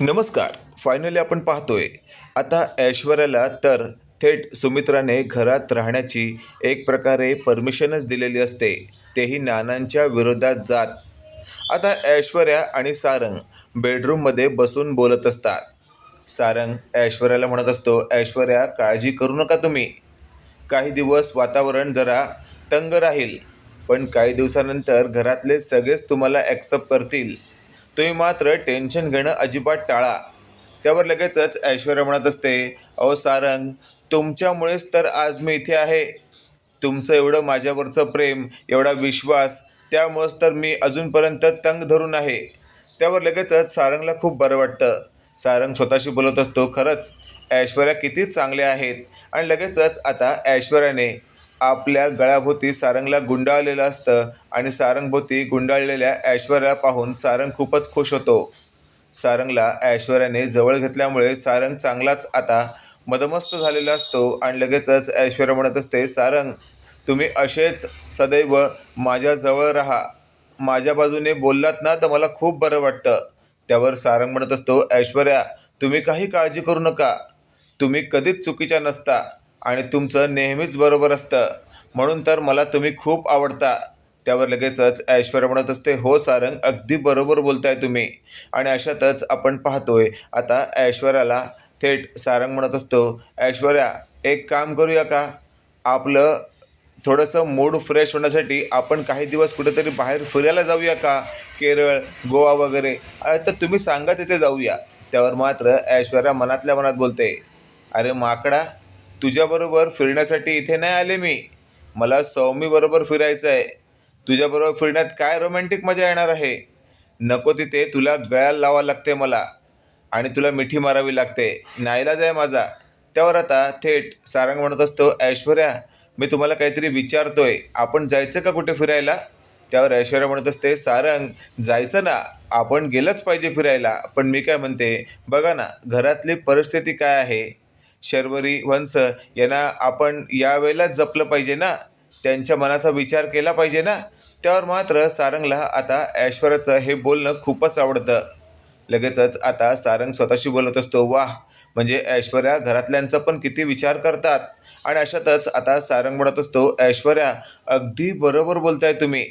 नमस्कार फायनली आपण पाहतोय. आता ऐश्वर्याला तर थेट सुमित्राने घरात राहण्याची एक प्रकारे परमिशनच दिलेली असते. तेही नानांच्या विरोधात जात. आता ऐश्वर्या आणि सारंग बेडरूममध्ये बसून बोलत असतात. सारंग ऐश्वर्याला म्हणत असतो ऐश्वर्या काळजी करू नका तुम्ही. काही दिवस वातावरण जरा तंग राहील पण काही दिवसानंतर घरातले सगळेच तुम्हाला ॲक्सेप्ट करतील. तुम्ही मात्र टेन्शन घेणं अजिबात टाळा. त्यावर लगेचच ऐश्वर्या म्हणत असते अहो सारंग तुमच्यामुळेच तर आज मी इथे आहे. तुमचं एवढं माझ्यावरचं प्रेम एवढा विश्वास त्यामुळंच तर मी अजूनपर्यंत तंग धरून आहे. त्यावर लगेचच सारंगला खूप बरं वाटतं. सारंग स्वतःशी बोलत असतो खरंच ऐश्वर्या किती चांगले आहेत. आणि लगेचच आता ऐश्वर्याने आपल्या गळ्याभोवती सारंगला गुंडाळलेलं असतं आणि सारंगभोवती गुंडाळलेल्या ऐश्वर्या पाहून सारंग खूपच खुश होतो. सारंगला ऐश्वर्याने जवळ घेतल्यामुळे सारंग चांगलाच आता मदमस्त झालेला असतो आणि लगेचच ऐश्वर्या म्हणत असते सारंग तुम्ही असेच सदैव माझ्याजवळ राहा. माझ्या बाजूने बोललात ना तर मला खूप बरं वाटतं. त्यावर सारंग म्हणत असतो ऐश्वर्या तुम्ही काही काळजी करू नका. तुम्ही कधीच चुकीच्या नसता. आणि तुमचं नेहमीच बरोबर असतं. म्हणून तर मला तुम्ही खूप आवडता. त्यावर लगेचच ऐश्वर्या म्हणत असते हो सारंग अगदी बरोबर बोलताय तुम्ही. आणि अशातच आपण पाहतोय आता ऐश्वर्याला थेट सारंग म्हणत असतो ऐश्वर्या एक काम करूया का? आपलं थोडंसं मूड फ्रेश होण्यासाठी आपण काही दिवस कुठेतरी बाहेर फिरायला जाऊया का? केरळ गोवा वगैरे. तर तुम्ही सांगा तिथे जाऊया. त्यावर मात्र ऐश्वर्या मनातल्या मनात बोलते अरे माकडा तुझ्याबरोबर फिरण्यासाठी इथे नाही आले मी. मला सौमीबरोबर फिरायचं आहे. तुझ्याबरोबर फिरण्यात काय रोमॅन्टिक मजा येणार आहे? नको तिथे तुला गळ्याला लावा लागते मला. आणि तुला मिठी मारावी लागते. नाईलाज आहे माझा. त्यावर आता थेट सारंग म्हणत असतो ऐश्वर्या मी तुम्हाला काहीतरी विचारतोय. आपण जायचं का कुठे फिरायला? त्यावर ऐश्वर्या म्हणत असते सारंग जायचं ना. आपण गेलंच पाहिजे फिरायला. पण मी काय म्हणते बघा ना घरातली परिस्थिती काय आहे? शर्वरी वंश यांना आपण यावेळेला जपलं पाहिजे ना? त्यांच्या मनाचा विचार केला पाहिजे ना? त्यावर मात्र सारंगला आता ऐश्वर्याचं हे बोलणं खूपच आवडतं. लगेचच आता सारंग स्वतःशी बोलत असतो वाह म्हणजे ऐश्वर्या घरातल्यांचा पण किती विचार करतात. आणि अशातच आता सारंग म्हणत असतो ऐश्वर्या अगदी बरोबर बोलताय तुम्ही.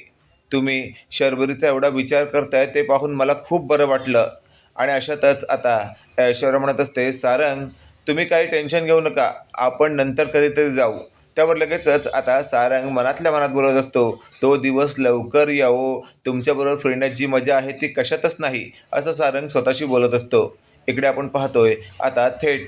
तुम्ही शर्वरीचा एवढा विचार करताय ते पाहून मला खूप बरं वाटलं. आणि अशातच आता ऐश्वर्या म्हणत असते सारंग तुम्ही काही टेन्शन घेऊ नका. आपण नंतर कधीतरी जाऊ. त्यावर लगेचच आता सारंग मनातल्या मनात बोलत असतो तो दिवस लवकर यावो. तुमच्याबरोबर फिरण्यात जी मजा आहे ती कशातच नाही असं सारंग स्वतःशी बोलत असतो. इकडे आपण पाहतोय आता थेट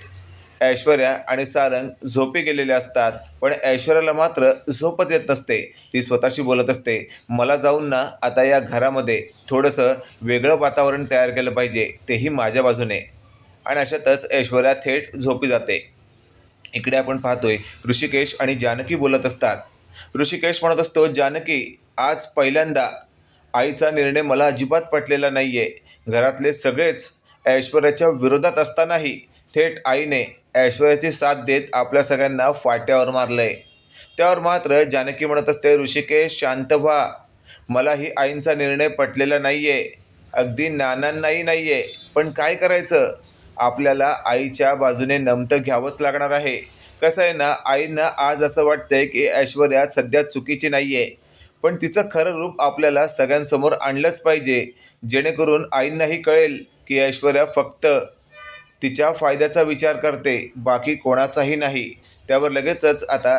ऐश्वर्या आणि सारंग झोपे गेलेले असतात पण ऐश्वर्याला मात्र झोपच येत नसते. ती स्वतःशी बोलत असते मला जाऊन ना आता या घरामध्ये थोडंसं वेगळं वातावरण तयार केलं पाहिजे तेही माझ्या बाजूने. आणि अशातच ऐश्वर्या थेट झोपी जाते. इकडे आपण पाहतोय ऋषिकेश आणि जानकी बोलत असतात. ऋषिकेश म्हणत असतो जानकी आज पहिल्यांदा आईचा निर्णय मला अजिबात पटलेला नाही आहे घरातले सगळेच ऐश्वर्याच्या विरोधात असतानाही थेट आईने ऐश्वर्याची साथ देत आपल्या सगळ्यांना फाट्यावर मारलंय. त्यावर मात्र जानकी म्हणत असते ऋषिकेश शांत व्हा. मलाही आईंचा निर्णय पटलेला नाही आहे अगदी नानांनाही नाही आहे पण काय करायचं? आपल्याला आईच्या बाजूने नमतं घ्यावंच लागणार आहे. कसं आहे ना आईनं आज असं वाटतंय की ऐश्वर्या सध्या चुकीची नाही आहे पण तिचं खरं रूप आपल्याला सगळ्यांसमोर आणलंच पाहिजे. जेणेकरून आईंनाही कळेल की ऐश्वर्या फक्त तिच्या फायद्याचा विचार करते बाकी कोणाचाही नाही. त्यावर लगेचच आता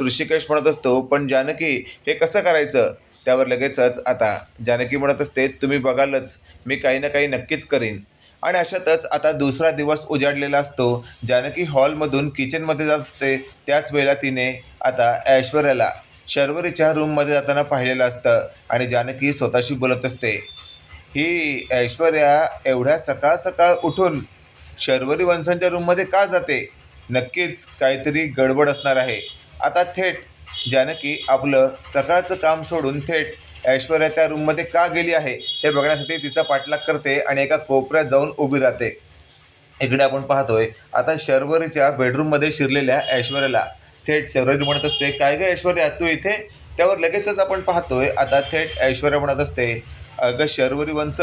ऋषिकेश म्हणत असतो पण जानकी हे कसं करायचं? त्यावर लगेचच आता जानकी म्हणत असते तुम्ही बघालच मी काही ना काही नक्कीच करीन. आणि अशातच आता दुसरा दिवस उजाडलेला असतो जानकी हॉलमधून किचनमध्ये जात असते. त्याच वेळेला तिने आता ऐश्वर्याला शर्वरीच्या रूममध्ये जाताना पाहिलेलं असतं आणि जानकी स्वतःशी बोलत असते. ही ऐश्वर्या एवढ्या सकाळ सकाळ उठून शर्वरी वंशांच्या रूममध्ये का जाते? नक्कीच काहीतरी गडबड असणार आहे. आता थेट जानकी आपलं सकाळचं काम सोडून थेट ऐश्वर्या त्या रूममध्ये का गेली आहे हे बघण्यासाठी तिचा पाठलाग करते आणि एका कोपऱ्यात जाऊन उभी राहते. इकडे आपण पाहतोय आता शर्वरीच्या बेडरूममध्ये शिरलेल्या ऐश्वर्याला. थेट शर्वरी म्हणत असते काय गं ऐश्वर्या तू इथे? त्यावर लगेचच आपण पाहतोय आता थेट ऐश्वर्या म्हणत असते अगं शर्वरी वंच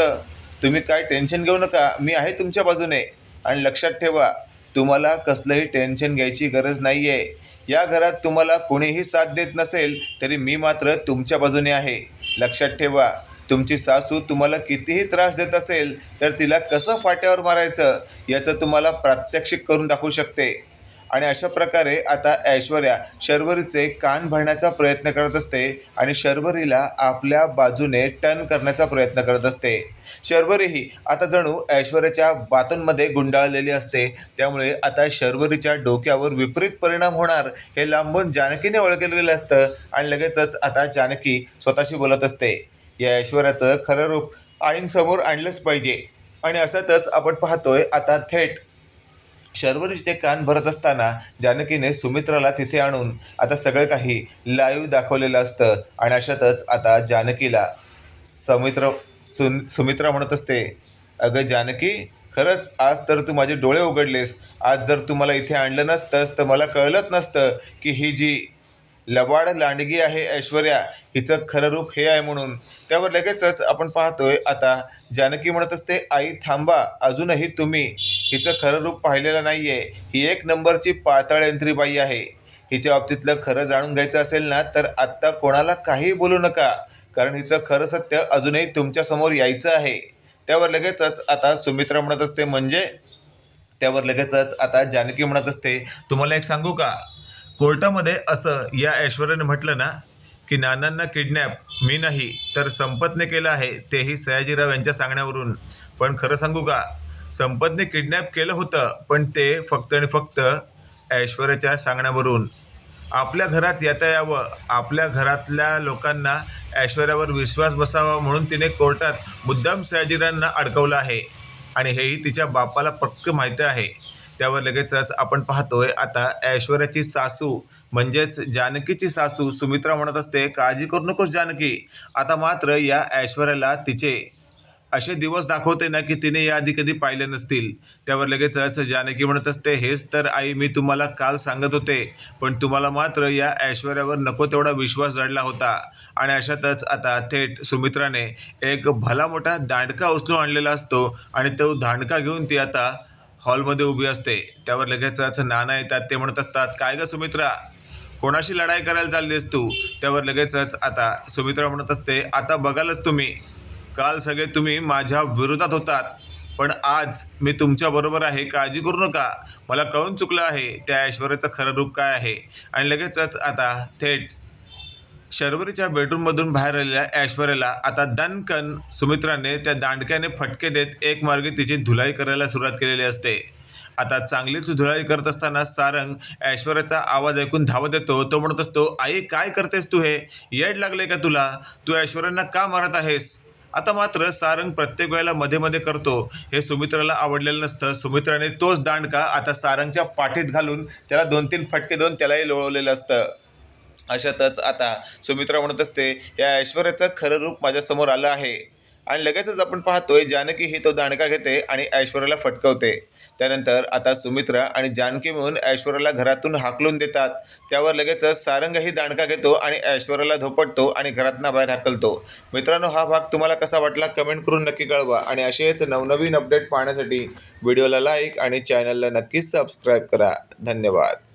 तुम्ही काय टेन्शन घेऊ नका मी आहे तुमच्या बाजूने. आणि लक्षात ठेवा तुम्हाला कसलंही टेन्शन घ्यायची गरज नाही आहे या घरात तुम्हाला कोणीही साथ देत नसेल तरी मी मात्र तुमच्या बाजूने आहे. लक्षात ठेवा तुमची सासू तुम्हाला कितीही त्रास देत असेल तर तिला कसं फाट्यावर मारायचं याचं तुम्हाला प्रात्यक्षिक करून दाखवू शकते. आणि अशा प्रकारे आता ऐश्वर्या शर्वरीचे कान भरण्याचा प्रयत्न करत असते आणि शर्वरीला आपल्या बाजूने टर्न करण्याचा प्रयत्न करत असते. शर्वरीही आता जणू ऐश्वर्याच्या बातूंमध्ये गुंडाळलेली असते. त्यामुळे आता शर्वरीच्या डोक्यावर विपरीत परिणाम होणार हे लांबून जानकीने ओळखलेलं असतं आणि लगेचच आता जानकी स्वतःशी बोलत असते. या ऐश्वर्याचं खरं रूप आईंसमोर आणलंच पाहिजे. आणि असतच आपण पाहतोय आता थेट शर्वरीचे कान भरत असताना जानकीने सुमित्राला तिथे आणून आता सगळं काही लाईव्ह दाखवलेलं असतं. आणि अशातच आता जानकीला समित्र सुन सुमित्रा म्हणत असते अगं जानकी खरंच आज तर तू माझे डोळे उघडलेस. आज जर तू मला इथे आणलं नसतंस तर मला कळलंच नसतं की ही जी लबाड लांडगी आहे ऐश्वर्या हिचं खरं रूप हे आहे म्हणून. त्यावर लगेचच आपण पाहतोय आता जानकी म्हणत असते आई थांबा अजूनही तुम्ही हिचं खरं रूप पाहिलेलं नाही आहे ही एक नंबरची पाताळ यंत्रीबाई आहे. हिच्या बाबतीतलं खरं जाणून घ्यायचं असेल ना तर आत्ता कोणाला काही बोलू नका. कारण हिचं खरं सत्य अजूनही तुमच्यासमोर यायचं आहे. त्यावर लगेचच आता सुमित्रा म्हणत असते म्हणजे? त्यावर लगेचच आता जानकी म्हणत असते तुम्हाला एक सांगू का? कोर्टामध्ये असं या ऐश्वर्याने म्हटलं ना की नानांना किडनॅप मी नाही तर संपतने केलं आहे तेही सयाजीराव यांच्या सांगण्यावरून. पण खरं सांगू का? संपतने किडनॅप केलं होतं पण ते फक्त आणि फक्त ऐश्वर्याच्या सांगण्यावरून. आपल्या घरात येता यावं. आपल्या घरातल्या लोकांना ऐश्वर्यावर विश्वास बसावा म्हणून तिने कोर्टात मुद्दाम सयाजीरांना अडकवलं आहे. आणि हेही तिच्या बापाला पक्क माहिती आहे. त्यावर लगेचच आपण पाहतोय आता ऐश्वर्याची सासू म्हणजेच जानकीची सासू सुमित्रा म्हणत असते काळजी करू नकोस जानकी. आता मात्र या ऐश्वर्याला तिचे असे दिवस दाखवते ना की तिने याआधी कधी पाहिले नसतील. त्यावर लगेचच जानकी म्हणत असते हेच तर आई मी तुम्हाला काल सांगत होते पण तुम्हाला मात्र या ऐश्वर्यावर नको तेवढा विश्वास जडला होता. आणि अशातच आता थेट सुमित्राने एक भला मोठा दांडका उचलून आणलेला असतो आणि तो दांडका घेऊन ती आता हॉलमध्ये उभी असते. त्यावर लगेचच नाना येतात ते म्हणत असतात काय ग सुमित्रा? कोणाशी लढाई करायला चाललीस तू? त्यावर लगेचच आता सुमित्रा म्हणत असते आता बघालच तुम्ही. काल सगळे तुम्ही माझ्या विरोधात होतात पण आज मी तुमच्याबरोबर आहे काळजी करू नका. मला कळून चुकलं आहे त्या ऐश्वर्याचं खरं रूप काय आहे? आणि लगेचच आता थेट शर्वरीच्या बेडरूममधून बाहेर आलेल्या ऐश्वर्याला आता दणकन सुमित्राने त्या दांडक्याने फटके देत एक मार्गे तिची धुलाई करायला सुरुवात केलेली असते. आता चांगलीच धुलाई करत असताना सारंग ऐश्वर्याचा आवाज ऐकून धावत येतो तो म्हणत असतो आई काय करतेस तू हे? येड लागले का तुला? तू ऐश्वर्यांना का मारत आहेस? आता मात्र सारंग प्रत्येक वेळेला मध्ये मध्ये करतो. हे सुमित्राला आवडलेलं नसतं. सुमित्राने तोच दांडका आता सारंगच्या पाठीत घालून त्याला दोन तीन फटके देऊन त्यालाही लोळवलेलं असतं. अशातच आता सुमित्रा म्हणत असते या ऐश्वर्याचं खरं रूप माझ्यासमोर आलं आहे. आणि लगेचच आपण पाहतोय जानकी ही तो दांडका घेते आणि ऐश्वर्याला फटकवते. त्यानंतर आता सुमित्रा आणि जानकी मिळून ऐश्वर्याला घरातून हाकलून देतात. त्यावर लगेचच सारंगही दांडका घेतो आणि ऐश्वर्याला धोपटतो आणि घरातनं बाहेर हाकलतो. मित्रांनो हा भाग तुम्हाला कसा वाटला कमेंट करून नक्की कळवा आणि असेच नवनवीन अपडेट पाहण्यासाठी व्हिडिओला लाईक आणि चॅनलला नक्कीच सबस्क्राईब करा. धन्यवाद.